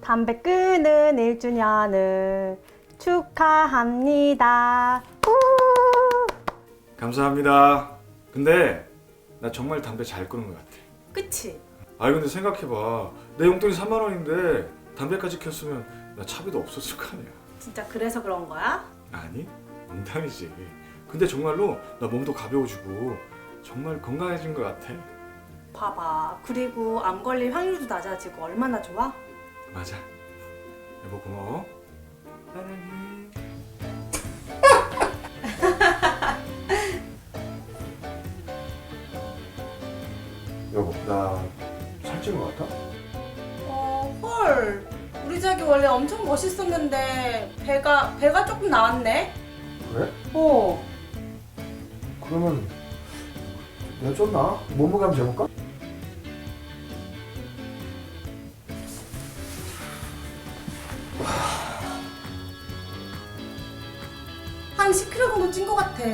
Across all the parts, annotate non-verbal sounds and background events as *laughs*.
담배 끊은 1주년을 축하합니다. 우! 감사합니다. 근데 나 정말 담배 잘 끊은 것 같아. 그치? 아니 근데 생각해봐. 내 용돈이 3만 원인데 담배까지 켰으면 나 차비도 없었을 거 아니야. 진짜 그래서 그런 거야? 아니 농담이지. 근데 정말로 나 몸도 가벼워지고 정말 건강해진 것 같아. 봐봐. 그리고 암 걸릴 확률도 낮아지고 얼마나 좋아? 맞아. 여보 고마워. 사랑해. 여보 나 살찐 것 같아? 어, 헐. 우리 자기 원래 엄청 멋있었는데 배가 배가 조금 나왔네. 그래? 어. 그러면 내가 쪘나? 몸무게 한번 재볼까? 한 10kg 정도 찐 것 같아.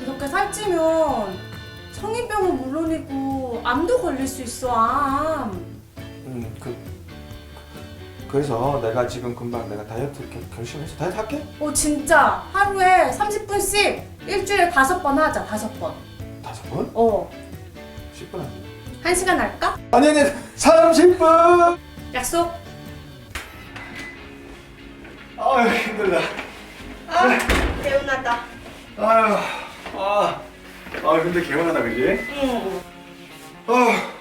이렇게 살찌면 성인병은 물론이고 암도 걸릴 수 있어, 암. 음, 그 그래서 내가 지금 금방 내가 다이어트 결, 결심해서 다이어트 할게. 어, 진짜 하루에 30분씩 일주일에 다섯 번 하자, 다섯 번. 다섯 번? 어. 10분 안 돼. 한 시간 할까? 아니 아니 30분. 약속. 아 힘들다. 아, 개운하다. 아유 아. 아 근데 개운하다 그지? 응. 아.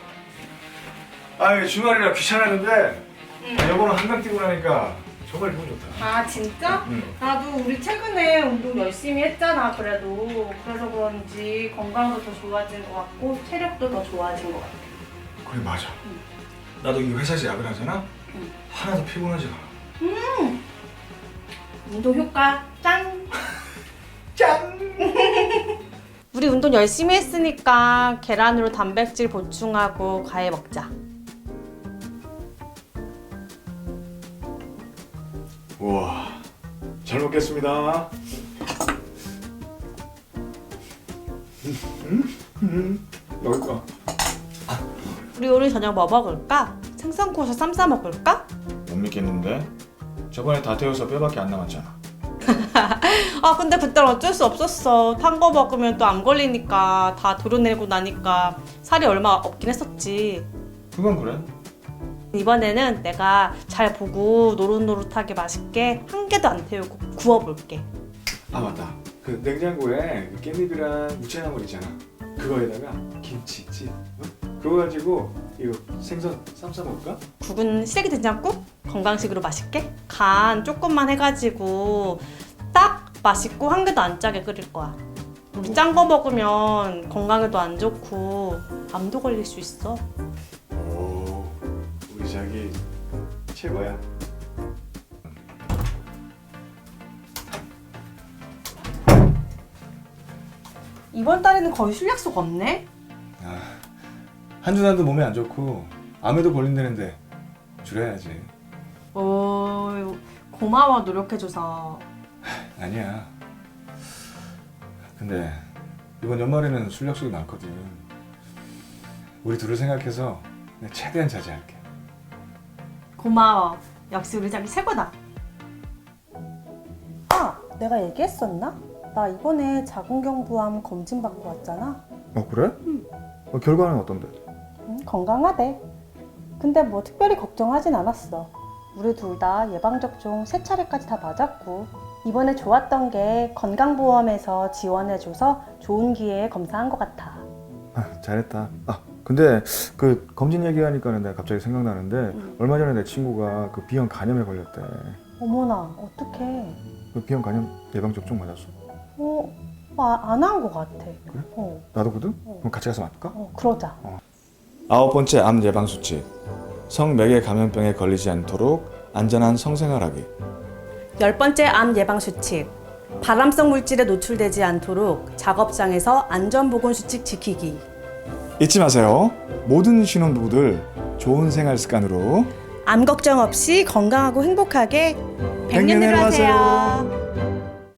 아 주말이라 귀찮았는데 아, 여보는 한강 뛰고 나니까 정말 기분 좋다. 아, 진짜? 응. 나도 우리 최근에 운동 열심히 했잖아, 그래도. 그래서 그런지 건강도 더 좋아진 것 같고, 체력도 더 좋아진 것 같아. 그래 맞아. 나도 이 회사에서 야근 하잖아. 응. 하나도 피곤하지 않아. 운동 효과 짠! 짠. 우리 운동 열심히 했으니까 계란으로 단백질 보충하고 과일 먹자. 우와 잘 먹겠습니다. 음, 음, 맛있다. 우리 오늘 저녁 뭐 먹을까? 생선구워서 쌈 싸 먹을까? 못 믿겠는데? 저번에 다 태워서 뼈밖에 안 남았잖아. *laughs* 아 근데 그땐 어쩔 수 없었어. 탄 거 먹으면 또 암 걸리니까 다 도려내고 나니까 살이 얼마 없긴 했었지. 그건 그래. 이번에는 내가 잘 보고 노릇노릇하게 맛있게 한 개도 안 태우고 구워볼게. 아 맞다. 그 냉장고에 그 깻잎이랑 무채나물 있잖아. 그거에다가 김치 있지. 어? 그거 가지고 이거 생선 쌈싸 먹을까? 국은 시래기 된장국? 건강식으로 맛있게? 간 조금만 해가지고 딱 맛있고 한 개도 안 짜게 끓일 거야. 우리 짠 거 먹으면 건강에도 안 좋고 암도 걸릴 수 있어. 오, 우리 자기 최고야. 이번 달에는 거의 술 약속 없네? 한준환도 몸에 안 좋고 암에도 걸린다는데 줄여야지. 오, 고마워 노력해줘서. 아니야. 근데 이번 연말에는 술 약속이 많거든. 우리 둘을 생각해서 내가 최대한 자제할게. 고마워. 역시 우리 자기 최고다. 아, 내가 얘기했었나? 나 이번에 자궁경부암 검진 받고 왔잖아. 어 그래? 어, 결과는 어떤데? 응, 건강하대. 근데 뭐 특별히 걱정하진 않았어. 우리 둘 다 예방접종 세 차례까지 다 맞았고 이번에 좋았던 게 건강보험에서 지원해줘서 좋은 기회에 검사한 것 같아. 아 잘했다. 아 근데 그 검진 얘기하니까는 내가 갑자기 생각나는데 응. 얼마 전에 내 친구가 그 B형 간염에 걸렸대. 어머나, 어떡해. 그 B형 간염 예방 접종 맞았어. 어, 안한 것 같아. 그래? 어, 나도거든. 어. 그럼 같이 가서 맞을까? 어, 그러자. 아홉 번째 암 예방 수칙. 성매개 감염병에 걸리지 않도록 안전한 성생활하기. 열 번째 암 예방 수칙. 발암성 물질에 노출되지 않도록 작업장에서 안전보건 수칙 지키기. 잊지 마세요. 모든 신혼부부들 좋은 생활 습관으로 암 걱정 없이 건강하고 행복하게 백년으로 백년으로 하세요. 하세요.